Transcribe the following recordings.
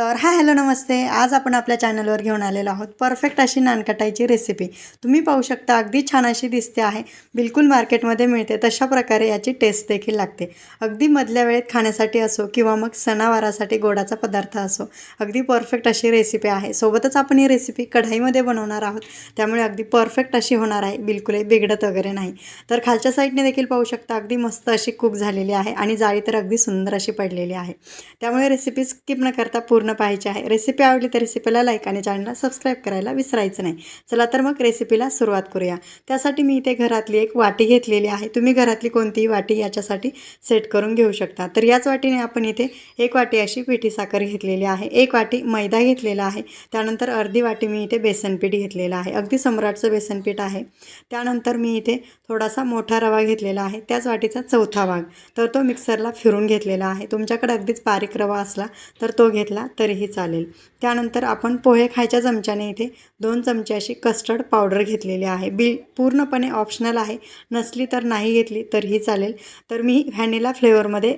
तर hi hello नमस्ते. आज आपण आपल्या चॅनलवर घेऊन आलेलो आहोत परफेक्ट अशी नानकटाईची रेसिपी. तुम्ही पाहू शकता अगदी छान अशी दिसते आहे. बिलकुल मार्केटमध्ये मिळते तशा प्रकारे याची टेस्ट देखील लागते. अगदी मधल्या वेळेत खाण्यासाठी असो किंवा मग सणावारासाठी गोडाचा पदार्थ असो अगदी परफेक्ट अशी रेसिपी आहे. सोबतच आपण ही रेसिपी कढाईमध्ये बनवणार आहोत. त्यामुळे अगदी परफेक्ट अशी होणार आहे. बिलकुलही बिघडत वगैरे नाही. तर खालच्या साईडने देखील पाहू शकता अगदी मस्त अशी कुक झालेली आहे आणि जाळी तर अगदी सुंदर अशी पडलेली आहे. त्यामुळे रेसिपी स्किप न करता पूर्ण पाहायची आहे. रेसिपी आवडली तर रेसिपीला लाईक आणि चॅनलला सबस्क्राईब करायला विसरायचं नाही. चला तर मग रेसिपीला सुरुवात करूया. त्यासाठी मी इथे घरातली एक वाटी घेतलेली आहे. तुम्ही घरातली कोणतीही वाटी याच्यासाठी सेट करून घेऊ शकता. तर याच वाटीने आपण इथे एक वाटी अशी पिठी साखर घेतलेली आहे. एक वाटी मैदा घेतलेला आहे. त्यानंतर अर्धी वाटी मी इथे बेसनपीठ घेतलेलं आहे. अगदी सम्राटचं बेसनपीठ आहे. त्यानंतर मी इथे थोडासा मोठा रवा घेतलेला आहे. त्याच वाटीचा चौथा भाग. तर तो मिक्सरला फिरून घेतलेला आहे. तुमच्याकडे अगदीच बारीक रवा असला तर तो घेतला तरीही चालेल. त्यानंतर आपण पोहे खायच्या चमच्याने इथे दोन चमचे अशी कस्टर्ड पावडर घेतलेली आहे. बिल पूर्णपणे ऑप्शनल आहे. नसली तर नाही घेतली तरीही चालेल. तर मी व्हॅनिला फ्लेवरमध्ये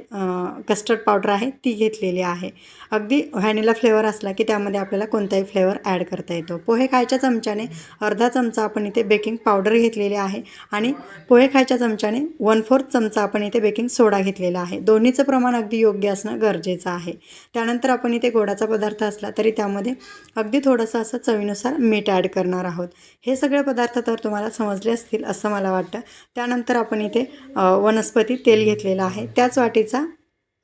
कस्टर्ड पावडर आहे ती घेतलेली आहे. अगदी व्हॅनिला फ्लेवर असला की त्यामध्ये आपल्याला कोणताही फ्लेवर ॲड करता येतो. पोहे खायच्या चमच्याने अर्धा चमचा आपण इथे बेकिंग पावडर घेतलेली आहे आणि पोहे खायच्या चमच्याने वन फोर्थ चमचा आपण इथे बेकिंग सोडा घेतलेला आहे. दोन्हीचं प्रमाण अगदी योग्य असणं गरजेचं आहे. त्यानंतर आपण इथे गोडाचा पदार्थ असला तरी त्यामध्ये अगदी थोडंसं असं चवीनुसार मीठ ॲड करणार आहोत. हे सगळे पदार्थ तर तुम्हाला समजले असतील असं मला वाटतं. त्यानंतर आपण इथे वनस्पती तेल घेतलेलं आहे. त्याच वाटीचा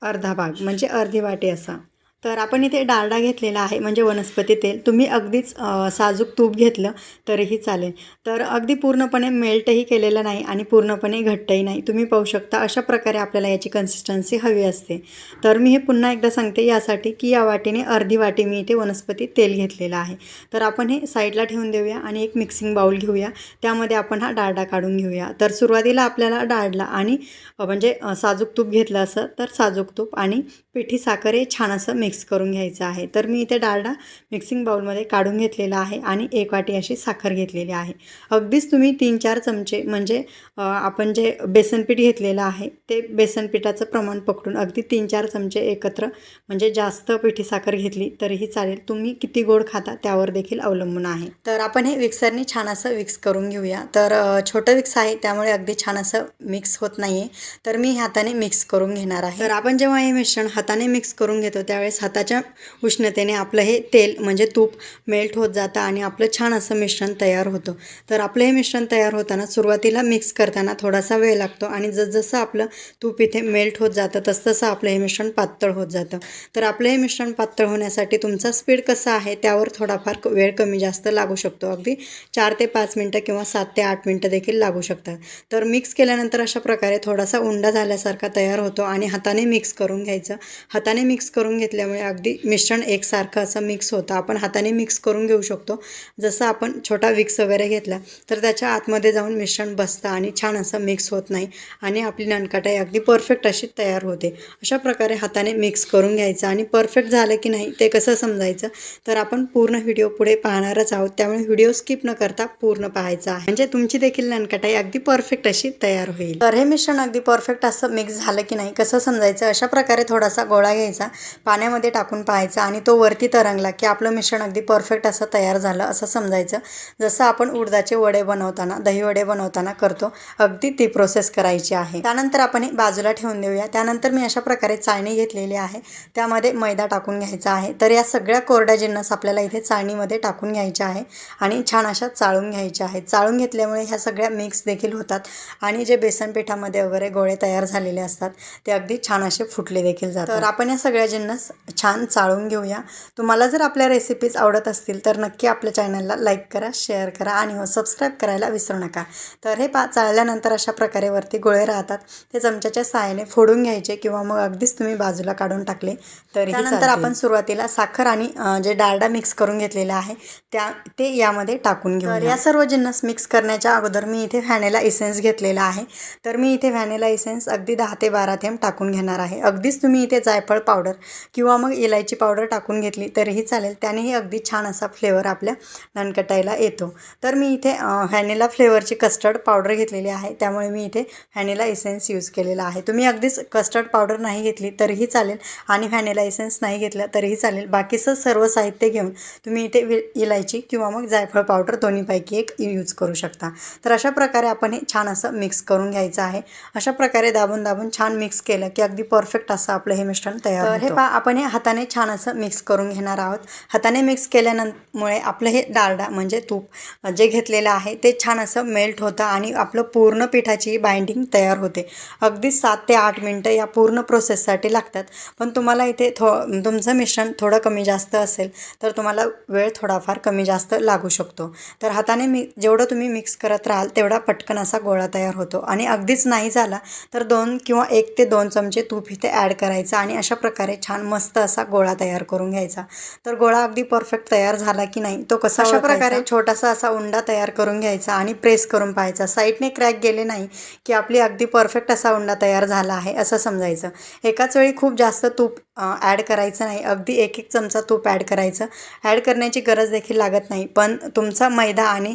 अर्धा भाग म्हणजे अर्धी वाटी असा. तर आपण इथे डारडा घेतलेला आहे म्हणजे वनस्पती तेल. तुम्ही अगदीच साजूक तूप घेतलं तरीही चालेल. तर अगदी पूर्णपणे मेल्टही केलेलं नाही आणि पूर्णपणे घट्टही नाही. तुम्ही पाहू शकता अशा प्रकारे आपल्याला याची कन्सिस्टन्सी हवी असते. तर मी हे पुन्हा एकदा सांगते यासाठी की या वाटीने अर्धी वाटी मी इथे वनस्पती तेल घेतलेलं आहे. तर आपण हे साईडला ठेवून देऊया आणि एक मिक्सिंग बाऊल घेऊया. त्यामध्ये आपण हा डाळडा काढून घेऊया. तर सुरुवातीला आपल्याला डाळला आणि म्हणजे साजूक तूप घेतलं असं तर साजूक तूप आणि पिठी साखर हे छान असं मिक्स करून घ्यायचं आहे. तर मी इथे डाळडा मिक्सिंग बाऊलमध्ये काढून घेतलेला आहे आणि एक वाटी अशी साखर घेतलेली आहे. अगदीच तुम्ही तीन चार चमचे म्हणजे आपण जे बेसनपीठ घेतलेलं आहे ते बेसनपीठाचं प्रमाण पकडून अगदी तीन चार चमचे एकत्र म्हणजे जास्त पिठी साखर घेतली तरीही चालेल. तुम्ही किती गोड खाता त्यावर देखील अवलंबून आहे. तर आपण हे विक्सरने छान असं विक्स करून घेऊया. तर छोटं विक्स आहे त्यामुळे अगदी छान असं मिक्स होत नाही आहे तर मी हाताने मिक्स करून घेणार आहे. तर आपण जेव्हा हे मिश्रण हाताने मिक्स करून घेतो त्यावेळेस हाताच्या उष्णतेने आपलं हे तेल म्हणजे तूप मेल्ट होत जातं आणि आपलं छान असं मिश्रण तयार होतं. तर आपलं हे मिश्रण तयार होताना सुरुवातीला मिक्स करताना थोडासा वेळ लागतो आणि जसजसं आपलं तूप इथे मेल्ट होत जातं तसतसं आपलं हे मिश्रण पातळ होत जातं. तर आपलं हे मिश्रण पातळ होण्यासाठी तुमचा स्पीड कसा आहे त्यावर थोडाफार वेळ कमी जास्त लागू शकतो. अगदी चार ते पाच मिनटं किंवा सात ते आठ मिनटं देखील लागू शकतात तर मिक्स केल्यानंतर अशा प्रकारे थोडासा उंडा झाल्यासारखा तयार होतो आणि हाताने मिक्स करून घ्यायचं. हाताने मिक्स करून असल्यामुळे अगदी मिश्रण एकसारखं असं मिक्स होतं. आपण हाताने मिक्स करून घेऊ शकतो. जसं आपण छोटा विक्स वगैरे घेतला तर त्याच्या आतमध्ये जाऊन मिश्रण बसतं आणि छान असं मिक्स होत नाही. आणि आपली नणकाटाई अगदी परफेक्ट अशी तयार होते. अशा प्रकारे हाताने मिक्स करून घ्यायचं आणि परफेक्ट झालं की नाही ते कसं समजायचं? तर आपण पूर्ण व्हिडिओ पुढे पाहणारच आहोत. त्यामुळे व्हिडिओ स्किप न करता पूर्ण पाहायचा आहे. म्हणजे तुमची देखील नणकाटाई अगदी परफेक्ट अशी तयार होईल. तर हे मिश्रण अगदी परफेक्ट असं मिक्स झालं की नाही कसं समजायचं? अशा प्रकारे थोडासा गोळा घ्यायचा. पाण्यामध्ये टाकून पाहायचा आणि तो वरती तरंगला की आपलं मिश्रण अगदी परफेक्ट असं तयार झालं असं समजायचं. जसं आपण उडदाचे वडे बनवताना दही वडे बनवताना करतो अगदी ती प्रोसेस करायची आहे. त्यानंतर आपण हे बाजूला ठेवून देऊया. त्यानंतर मी अशा प्रकारे चाळणी घेतलेली आहे. त्यामध्ये मैदा टाकून घ्यायचा आहे. तर या सगळ्या कोरड्या जिन्नस आपल्याला इथे चाळणीमध्ये टाकून घ्यायच्या आहे आणि छान अशा चाळून घ्यायच्या आहेत. चाळून घेतल्यामुळे ह्या सगळ्या मिक्स देखील होतात आणि जे बेसन पिठामध्ये वगैरे गोळे तयार झालेले असतात ते अगदी छान असे फुटले देखील जातात. तर आपण या सगळ्या जिन्नस छान चाळून घेऊया. तुम्हाला जर आपल्या रेसिपीज आवडत असतील तर नक्की आपल्या चॅनलला लाईक करा शेअर करा आणि हो सबस्क्राईब करायला विसरू नका. तर हे पा चाळल्यानंतर अशा प्रकारे वरती गोळे राहतात. ते चमच्याच्या साहाय्याने फोडून घ्यायचे किंवा मग अगदीच तुम्ही बाजूला काढून टाकले तरी त्यानंतर आपण सुरुवातीला साखर आणि जे डाळडा मिक्स करून घेतलेला आहे त्या ते यामध्ये टाकून घेऊ या सर्व जिन्नस मिक्स करण्याच्या अगोदर मी इथे व्हॅनिला इसेन्स घेतलेला आहे. तर मी इथे व्हॅनिला इसेन्स अगदी दहा ते बारा थेंब टाकून घेणार आहे. अगदीच तुम्ही इथे जायफळ पावडर किंवा मग इलायची पावडर टाकून घेतली तरीही चालेल. त्यानेही अगदी छान असा फ्लेवर आपल्या नानकटाईला येतो. तर मी इथे व्हॅनिला फ्लेवरची कस्टर्ड पावडर घेतलेली आहे. त्यामुळे मी इथे व्हॅनिला इसेन्स यूज केलेला आहे. तुम्ही अगदीच कस्टर्ड पावडर नाही घेतली तरीही चालेल. आणि व्हॅनिला इसेन्स नाही घेतलं तरीही चालेल. बाकीचं सर्व साहित्य घेऊन तुम्ही इथे वि इलायची किंवा मग जायफळ पावडर दोन्हीपैकी एक यूज करू शकता. तर अशा प्रकारे आपण हे छान असं मिक्स करून घ्यायचं आहे. अशा प्रकारे दाबून दाबून छान मिक्स केलं की अगदी परफेक्ट असं आपलं हे मिश्रण तयार तर हे पहा आपण हे हाताने छान असं मिक्स करून घेणार आहोत. हाताने मिक्स केल्यानंतरमुळे आपलं हे डालडा म्हणजे तूप जे घेतलेलं आहे ते छान असं मेल्ट होतं आणि आपलं पूर्ण पिठाची बाइंडिंग तयार होते. अगदी सात ते आठ मिनटं या पूर्ण प्रोसेससाठी लागतात. पण तुम्हाला इथे थो तुमचं मिश्रण थोडं कमी जास्त असेल तर तुम्हाला वेळ थोडाफार कमी जास्त लागू शकतो. तर हाताने मी जेवढं तुम्ही मिक्स करत राहाल तेवढा पटकन असा गोळा तयार होतो. आणि अगदीच नाही झाला तर दोन किंवा एक ते दोन चमचे तूप इथे ॲड करायचं आणि अशा प्रकारे छान मस्त असा गोळा तयार करून घ्यायचा. तर गोळा अगदी परफेक्ट तयार झाला की नाही तो कसा अशा प्रकारे छोटासा असा उंडा तयार करून घ्यायचा आणि प्रेस करून पाहायचा. साईडने क्रॅक गेले नाही की आपली अगदी परफेक्ट असा उंडा तयार झाला आहे असं समजायचं. एकाच वेळी खूप जास्त तूप ॲड करायचं नाही. अगदी एक एक चमचा तूप ॲड करायचं. ॲड करण्याची गरज देखील लागत नाही. पण तुमचा मैदा आणि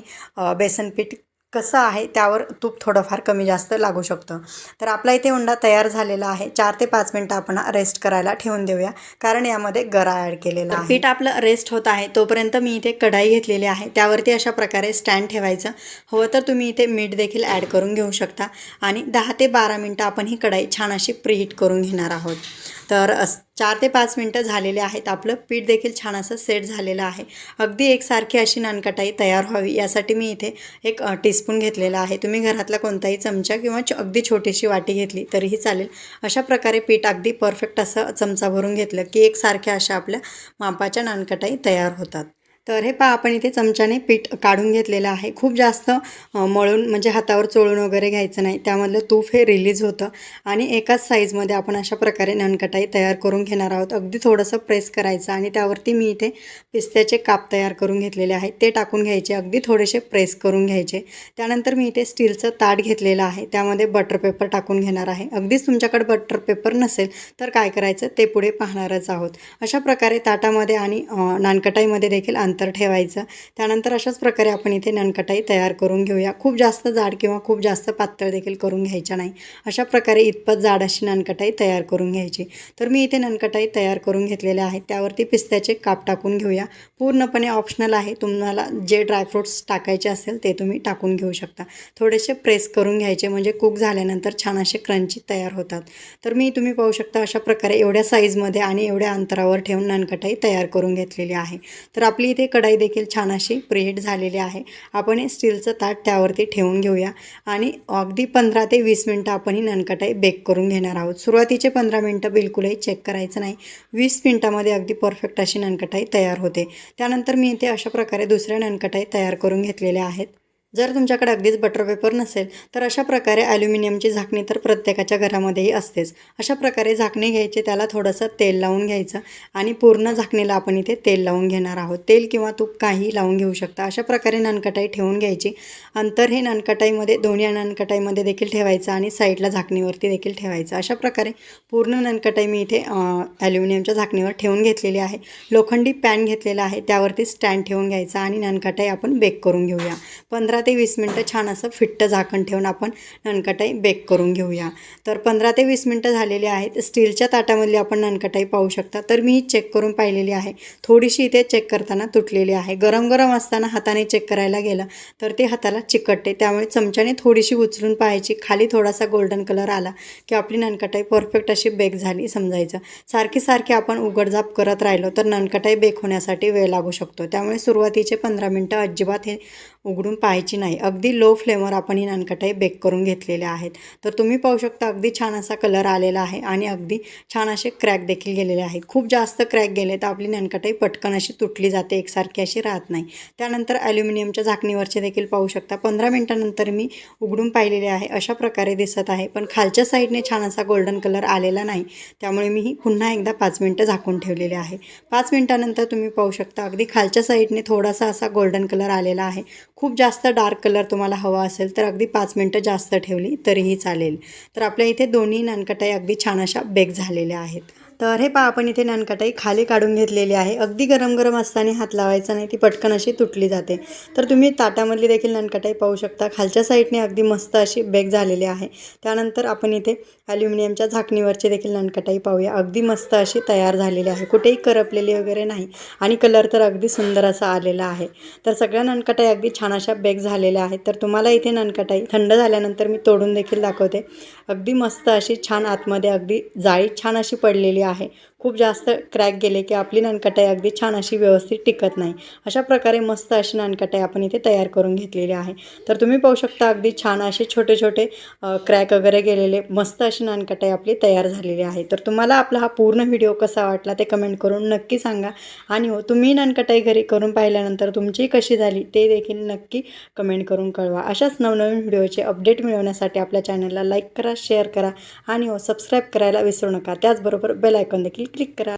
बेसन पीठ कसं आहे त्यावर तूप थोडंफार कमी जास्त लागू शकतं. तर आपला इथे उंडा तयार झालेला आहे. चार ते पाच मिनटं आपण रेस्ट करायला ठेवून देऊया. कारण यामध्ये गरा ॲड केलेला आहे. पीठ आपलं रेस्ट होत आहे. तोपर्यंत मी इथे कढाई घेतलेली आहे. त्यावरती अशा प्रकारे स्टँड ठेवायचं. हवं तर तुम्ही इथे मीठ देखील ॲड करून घेऊ शकता. आणि दहा ते बारा मिनटं आपण ही कढाई छान अशी प्रीहीट करून घेणार आहोत. तर चार ते पाच मिनटं झालेले आहेत. आपलं पीठ देखील छान असं सेट झालेलं आहे. अगदी एकसारखी अशी नानकटाई तयार व्हावी यासाठी मी इथे एक टीस्पून घेतलेला आहे. तुम्ही घरातला कोणताही चमचा किंवा अगदी छोटीशी वाटी घेतली तरीही चालेल. अशा प्रकारे पीठ अगदी परफेक्ट असं चमचा भरून घेतलं की एकसारख्या अशा आपल्या मापाच्या नानकटाई तयार होतात. तर हे पहा आपण इथे चमच्याने पीठ काढून घेतलेलं आहे. खूप जास्त मळून म्हणजे हातावर चोळून वगैरे घ्यायचं नाही. त्यामधलं तूप हे रिलीज होतं. आणि एकाच साईजमध्ये आपण अशा प्रकारे नानकटाई तयार करून घेणार आहोत. अगदी थोडंसं प्रेस करायचं आणि त्यावरती मी इथे पिस्त्याचे काप तयार करून घेतलेले आहेत. ते टाकून घ्यायचे. अगदी थोडेसे प्रेस करून घ्यायचे. त्यानंतर मी इथे स्टीलचं ताट घेतलेलं आहे. त्यामध्ये बटर पेपर टाकून घेणार आहे. अगदीच तुमच्याकडे बटर पेपर नसेल तर काय करायचं? ते पुढे पाहणारच आहोत. अशा प्रकारे ताटामध्ये आणि नानकटाईमध्ये देखील अंतर ठेवायचं. त्यानंतर अशाच प्रकारे आपण इथे ननकटाई तयार करून घेऊया. खूप जास्त जाड किंवा खूप जास्त पातळ देखील करून घ्यायच्या नाही. अशा प्रकारे इतपत जाड अशी ननकटाई तयार करून घ्यायची. तर मी इथे ननकटाई तयार करून घेतलेल्या आहेत. त्यावरती पिस्त्याचे काप टाकून घेऊया. पूर्णपणे ऑप्शनल आहे. तुम्हाला जे ड्रायफ्रूट्स टाकायचे असेल ते तुम्ही टाकून घेऊ शकता. थोडेसे प्रेस करून घ्यायचे म्हणजे कुक झाल्यानंतर छान असे क्रंची तयार होतात. तर मी तुम्ही पाहू शकता अशा प्रकारे एवढ्या साईजमध्ये आणि एवढ्या अंतरावर ठेवून ननकटाई तयार करून घेतलेली आहे. तर आपली इथे कढाई देखील छान अशी प्रिहेट झालेली आहे. आपण हे स्टीलचं ताट त्यावरती ठेवून घेऊया. आणि अगदी पंधरा ते वीस मिनटं आपण ही ननकटाई बेक करून घेणार आहोत. सुरुवातीचे पंधरा मिनटं बिलकुलही चेक करायचं नाही. वीस मिनटामध्ये अगदी परफेक्ट अशी ननकटाई तयार होते. त्यानंतर मी इथे अशा प्रकारे दुसऱ्या ननकटाई तयार करून घेतलेल्या आहेत. जर तुमच्याकडे अगदीच बटर पेपर नसेल तर अशा प्रकारे ॲल्युमिनियमची झाकणी तर प्रत्येकाच्या घरामध्येही असतेच. अशा प्रकारे झाकणी घ्यायची त्याला थोडंसं तेल लावून घ्यायचं आणि पूर्ण झाकणीला आपण इथे तेल लावून घेणार आहोत. तेल किंवा तूप काही लावून घेऊ शकता. अशा प्रकारे नानकटाई ठेवून घ्यायची. अंतर हे नानकटाईमध्ये दोन्ही नानकटाईमध्ये देखील ठेवायचं आणि साईडला झाकणीवरती देखील ठेवायचं. अशा प्रकारे पूर्ण नानकटाई मी इथे ॲल्युमिनियमच्या झाकणीवर ठेवून घेतलेली आहे. लोखंडी पॅन घेतलेला आहे. त्यावरती स्टँड ठेवून घ्यायचा आणि नानकटाई आपण बेक करून घेऊया. पंधरा ते वीस मिनटं छान असं फिट्ट झाकण ठेवून आपण ननकटाई बेक करून घेऊया. तर पंधरा ते वीस मिनटं झालेली आहेत. स्टीलच्या ताटामधली आपण ननकटाई पाहू शकता. तर मी ही चेक करून पाहिलेली आहे. थोडीशी इथे चेक करताना तुटलेली आहे. गरम गरम असताना हाताने चेक करायला गेलं तर ते हाताला चिकटते. त्यामुळे चमच्याने थोडीशी उचलून पाहायची. खाली थोडासा गोल्डन कलर आला की आपली ननकटाई परफेक्ट अशी बेक झाली समजायचं. सारखी सारखी आपण उघडझाप करत राहिलो तर ननकटाई बेक होण्यासाठी वेळ लागू शकतो. त्यामुळे सुरुवातीचे पंधरा मिनटं अजिबात हे उघडून पाहायची नाही. अगदी लो फ्लेमवर आपण ही नानकटाई बेक करून घेतलेल्या आहेत. तर तुम्ही पाहू शकता अगदी छान असा कलर आलेला आहे आणि अगदी छान असे क्रॅक देखील गेलेले आहेत. खूप जास्त क्रॅक गेले तर आपली नानकटाई पटकन अशी तुटली जाते एकसारखी अशी राहत नाही. त्यानंतर ॲल्युमिनियमच्या झाकणीवरचे देखील पाहू शकता. पंधरा मिनटानंतर मी उघडून पाहिलेले आहे. अशा प्रकारे दिसत आहे. पण खालच्या साईडने छान असा गोल्डन कलर आलेला नाही. त्यामुळे मी ही पुन्हा एकदा पाच मिनटं झाकून ठेवलेले आहे. पाच मिनटानंतर तुम्ही पाहू शकता अगदी खालच्या साईडने थोडासा असा गोल्डन कलर आलेला आहे. खूप जास्त डार्क कलर तुम्हाला हवा असेल तर अगदी पाच मिनटं जास्त ठेवली तरीही चालेल. तर आपल्या इथे दोन्ही नानकटाई अगदी छान अशा बेक झालेल्या आहेत. तर हे पहा आपण इथे नानकटाई खाली काढून घेतलेली आहे. अगदी गरम गरम असताना हात लावायचा नाही ती पटकन अशी तुटली जाते. तर तुम्ही ताटामधली देखील नानकटाई पाहू शकता. खालच्या साईडने अगदी मस्त अशी बेक झालेली आहे. त्यानंतर आपण इथे ॲल्युमिनियमच्या झाकणीवरची देखील नानकटाई पाहूया. अगदी मस्त अशी तयार झालेली आहे. कुठेही करपलेली वगैरे नाही आणि कलर तर अगदी सुंदर असा आलेला आहे. तर सगळ्या नानकटाई अगदी छान अशा बेक झालेल्या आहेत. तर तुम्हाला इथे नानकटाई थंड झाल्यानंतर मी तोडून देखील दाखवते. अगदी मस्त अशी छान आतमध्ये अगदी जाळी छान अशी पडलेली आहे. खूप जास्त क्रॅक गेले की आपली नानकटाई अगदी छान अशी व्यवस्थित टिकत नाही. अशा प्रकारे मस्त अशी नानकटाई आपण इथे तयार करून घेतलेली आहे. तर तुम्ही पाहू शकता अगदी छान असे छोटे छोटे क्रॅक वगैरे गेलेले मस्त अशी नानकटाई आपली तयार झालेली आहे. तर तुम्हाला आपला हा पूर्ण व्हिडिओ कसा वाटला ते कमेंट करून नक्की सांगा. आणि हो तुम्ही नानकटाई घरी करून पाहिल्यानंतर तुमची कशी झाली ते देखील नक्की कमेंट करून कळवा. अशाच नवनवीन व्हिडिओचे अपडेट मिळवण्यासाठी आपल्या चॅनलला लाईक करा शेअर करा आणि हो सबस्क्राईब करायला विसरू नका. त्याचबरोबर बेल आयकॉन देखील क्लिक करा